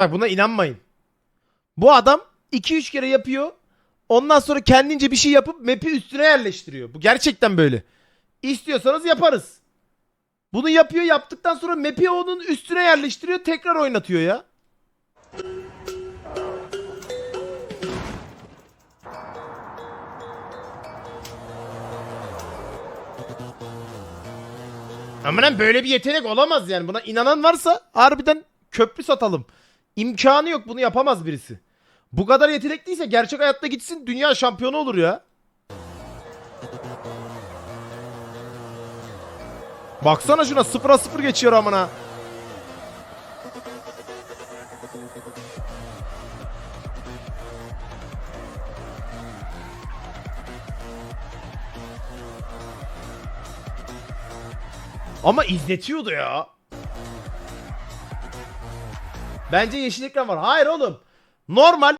Bak buna inanmayın. Bu adam 2-3 kere yapıyor. Ondan sonra kendince bir şey yapıp map'i üstüne yerleştiriyor. Bu gerçekten böyle. İstiyorsanız yaparız. Bunu yapıyor yaptıktan sonra map'i onun üstüne yerleştiriyor tekrar oynatıyor ya. Ama böyle bir yetenek olamaz yani. Buna inanan varsa harbiden köprü satalım. İmkanı yok bunu yapamaz birisi. Bu kadar yetenekliyse gerçek hayatta gitsin dünya şampiyonu olur ya. Baksana şuna sıfıra sıfır geçiyor amına. Ama izletiyordu ya. Bence yeşil ekran var. Hayır oğlum. Normal